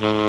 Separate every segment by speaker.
Speaker 1: Mm-hmm.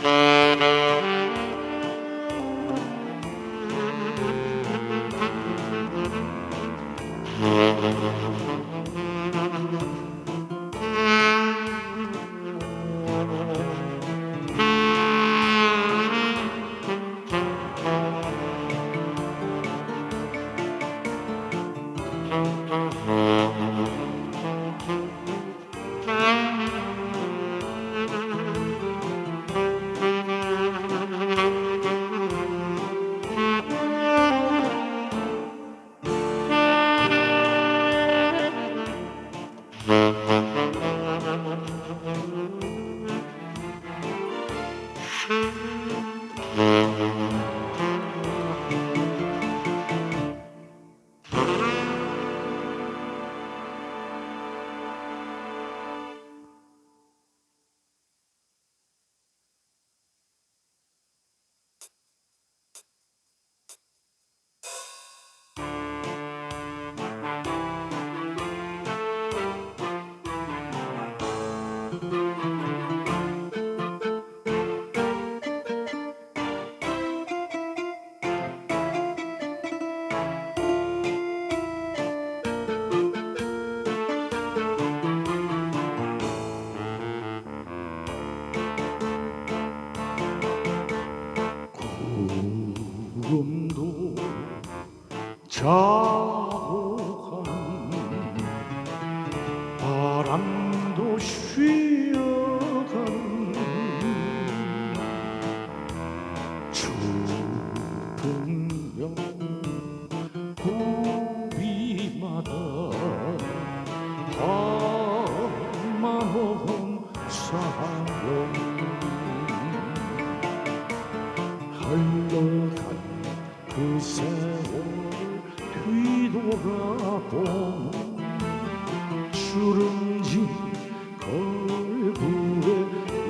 Speaker 1: Mm-hmm. Mm-hmm. 照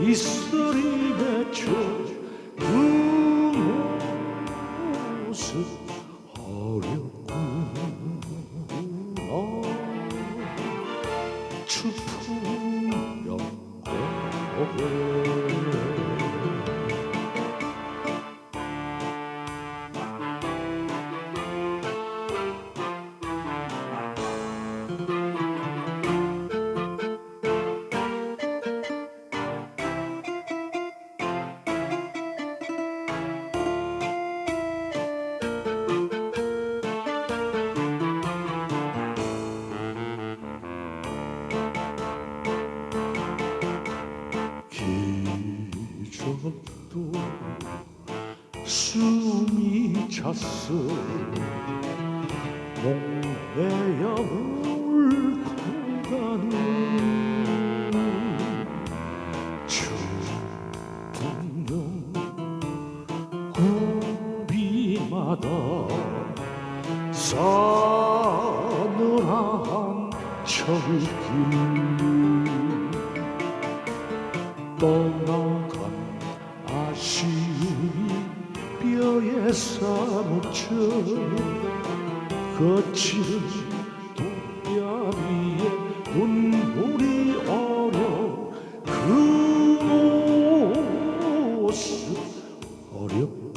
Speaker 1: 이 소리 맞춰 그 모습 어렵구나. 추풍 연대 처음부터 숨이 찼어 목매야 울고가는 천분명 고비마다 서늘한 철길. 떠나 뼈에 사무쳐 거칠은 동야 위에 눈물이 어려 그 모습 어렵